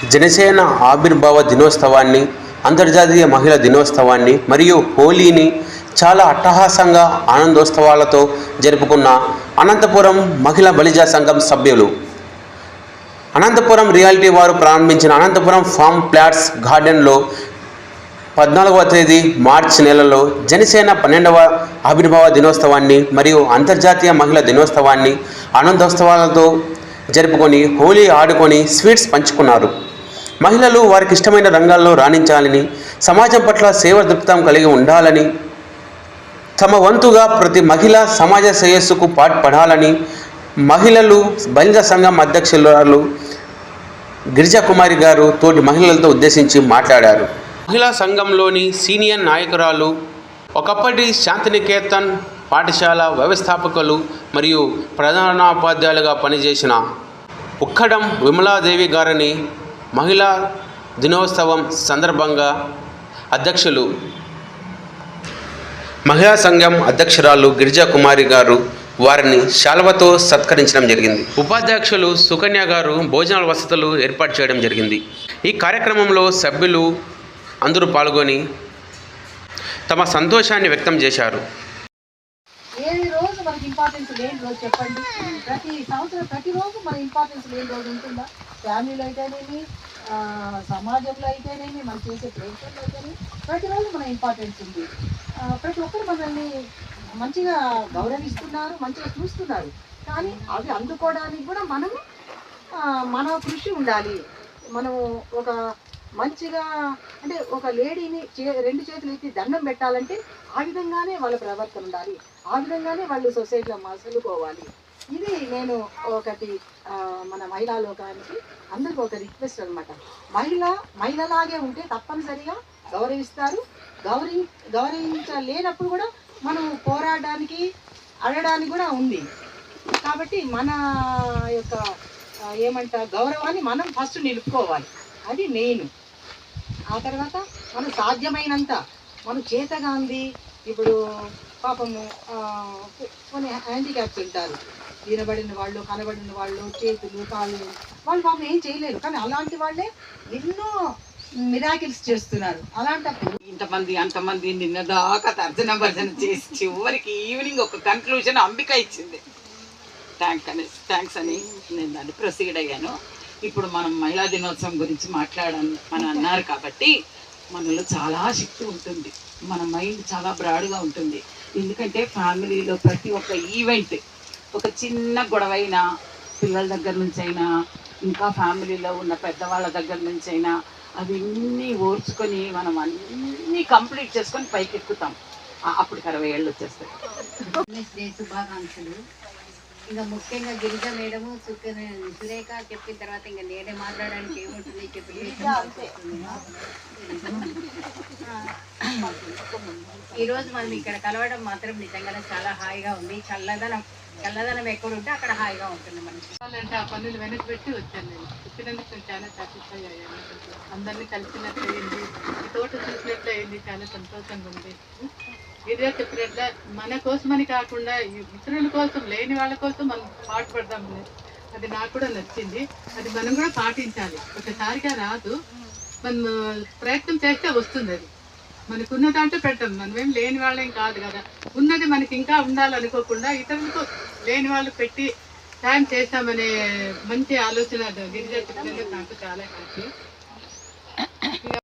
జనసేన ఆవిర్భావ దినోత్సవాన్ని అంతర్జాతీయ మహిళా దినోత్సవాన్ని మరియు హోలీని చాలా అట్టహాసంగా ఆనందోత్సవాలతో జరుపుకున్న అనంతపురం మహిళా బలిజా సంఘం సభ్యులు. అనంతపురం రియాలిటీ వారు ప్రారంభించిన అనంతపురం ఫామ్ ప్లాట్స్ గార్డెన్లో పద్నాలుగవ తేదీ మార్చి నెలలో జనసేన పన్నెండవ ఆవిర్భావ దినోత్సవాన్ని మరియు అంతర్జాతీయ మహిళా దినోత్సవాన్ని ఆనందోత్సవాలతో జరుపుకొని హోలీ ఆడుకొని స్వీట్స్ పంచుకున్నారు. మహిళలు వారికి ఇష్టమైన రంగాల్లో రాణించాలని సమాజం పట్ల సేవ దృప్తం కలిగి ఉండాలని తమ వంతుగా ప్రతి మహిళ సమాజ శ్రేయస్సుకు పాటుపడాలని మహిళలు బలిజ సంఘం అధ్యక్షురాలు గిరిజాకుమారి గారు తోటి మహిళలతో ఉద్దేశించి మాట్లాడారు. మహిళా సంఘంలోని సీనియర్ నాయకురాలు ఒకప్పటి శాంతినికేతన్ పాఠశాల వ్యవస్థాపకులు మరియు ప్రధానోపాధ్యాయులుగా పనిచేసిన ఉక్కడం విమలాదేవి గారిని మహిళా దినోత్సవం సందర్భంగా అధ్యక్షులు మహిళా సంఘం అధ్యక్షురాలు గిరిజా కుమారి గారు వారిని శాల్వతో సత్కరించడం జరిగింది. ఉపాధ్యక్షులు సుకన్య గారు భోజనాల వసతులు ఏర్పాటు చేయడం జరిగింది. ఈ కార్యక్రమంలో సభ్యులు అందరూ పాల్గొని తమ సంతోషాన్ని వ్యక్తం చేశారు. మనకి ఇంపార్టెన్స్ లేని రోజు చెప్పండి. ప్రతి సంవత్సరం ప్రతిరోజు మన ఇంపార్టెన్స్ లేని రోజు ఉంటుందా? ఫ్యామిలీలో అయితేనేమి? సమాజంలో అయితేనేమి మనం చేసే ప్రయత్నంలో ప్రతి ప్రతిరోజు మన ఇంపార్టెన్స్ ఉంది. ప్రతి ఒక్కరు మనల్ని మంచిగా గౌరవిస్తున్నారు మంచిగా చూస్తున్నారు. కానీ అవి అందుకోవడానికి కూడా మనం మన కృషి ఉండాలి. మనము ఒక మంచిగా అంటే ఒక లేడీని చే రెండు చేతులు ఎత్తి దండం పెట్టాలంటే ఆ విధంగానే వాళ్ళ ప్రవర్తన ఉండాలి. ఆ విధంగానే వాళ్ళు సొసైటీలో మసలుకోవాలి. ఇది నేను ఒకటి మన మహిళా లోకానికి అందరికీ ఒక రిక్వెస్ట్ అనమాట మహిళ మహిళలాగే ఉంటే తప్పనిసరిగా గౌరవిస్తారు. గౌరవి గౌరవించలేనప్పుడు కూడా మనం పోరాడడానికి అడగడానికి కూడా ఉంది. కాబట్టి మన యొక్క ఏమంట గౌరవాన్ని మనం ఫస్ట్ నిలుపుకోవాలి. అది మెయిన్ ఆ తర్వాత మనం సాధ్యమైనంత మనం చేతగాంది ఇప్పుడు పాపము కొన్ని హ్యాండిక్యాప్స్ ఉంటారు వినబడిన వాళ్ళు కనబడిన వాళ్ళు చేతులు కాళ్ళు. వాళ్ళు పాపం ఏం చేయలేరు. కానీ అలాంటి వాళ్ళే ఎన్నో మిరాకిల్స్ చేస్తున్నారు. అలాంటప్పుడు ఇంతమంది అంతమంది నిన్న దాకా తర్జన భర్జన చేసి చివరికి ఈవినింగ్ ఒక కన్క్లూజన్ అంబిక ఇచ్చింది. థ్యాంక్ అని థ్యాంక్స్ అని నేను దాన్ని ప్రొసీడ్ అయ్యాను. ఇప్పుడు మనం మహిళా దినోత్సవం గురించి మాట్లాడాను అని అన్నారు కాబట్టి మనలో చాలా శక్తి ఉంటుంది. మన మైండ్ చాలా బ్రాడ్గా ఉంటుంది. ఎందుకంటే ఫ్యామిలీలో ప్రతి ఒక్క ఈవెంట్ ఒక చిన్న గొడవైనా పిల్లల దగ్గర నుంచి అయినా ఇంకా ఫ్యామిలీలో ఉన్న పెద్దవాళ్ళ దగ్గర నుంచి అయినా అవన్నీ ఓర్చుకొని మనం అన్నీ కంప్లీట్ చేసుకొని పైకి ఎక్కుతాం అప్పుడు అరవై ఏళ్ళు వచ్చేస్తాయి. శుభాకాంక్షలు ఇంకా ముఖ్యంగా గిరిజ మేడము సురేఖ చెప్పిన తర్వాత ఇంకా నేనే మాట్లాడడానికి ఏముంటుంది చెప్పి ఈరోజు మనం ఇక్కడ కలవడం మాత్రం నిజంగానే చాలా హాయిగా ఉంది. చల్లదనం. చల్లదనం ఎక్కడ ఉంటే అక్కడ హాయిగా ఉంటుంది మనకి అంటే ఆ పనులు వెనక్కి పెట్టి వచ్చాను నేను. వచ్చినందుకు నేను చాలా సాటిస్ఫై అయ్యాను. అందరినీ కలిసినట్లు అయింది. ఈ తోట చూసినట్లు అయింది. చాలా సంతోషంగా ఉంది. ఇదే చెప్పినట్ల మన కోసమని కాకుండా ఇతరుల కోసం లేని వాళ్ళ కోసం మనం పాటుపడదాం అది నాకు కూడా నచ్చింది. అది మనం కూడా పాటించాలి. ఒకసారిగా రాదు. మనం ప్రయత్నం చేస్తే వస్తుంది అది. మనకున్న దాంట్లో పెట్టాం. మనమేం లేని వాళ్ళేం కాదు కదా. ఉన్నది మనకి ఇంకా ఉండాలనుకోకుండా ఇతరులకు లేని వాళ్ళు పెట్టి సాయం చేస్తామనే మంచి ఆలోచన గిరిజ చెప్పినందుకు నాకు చాలా హ్యాపీ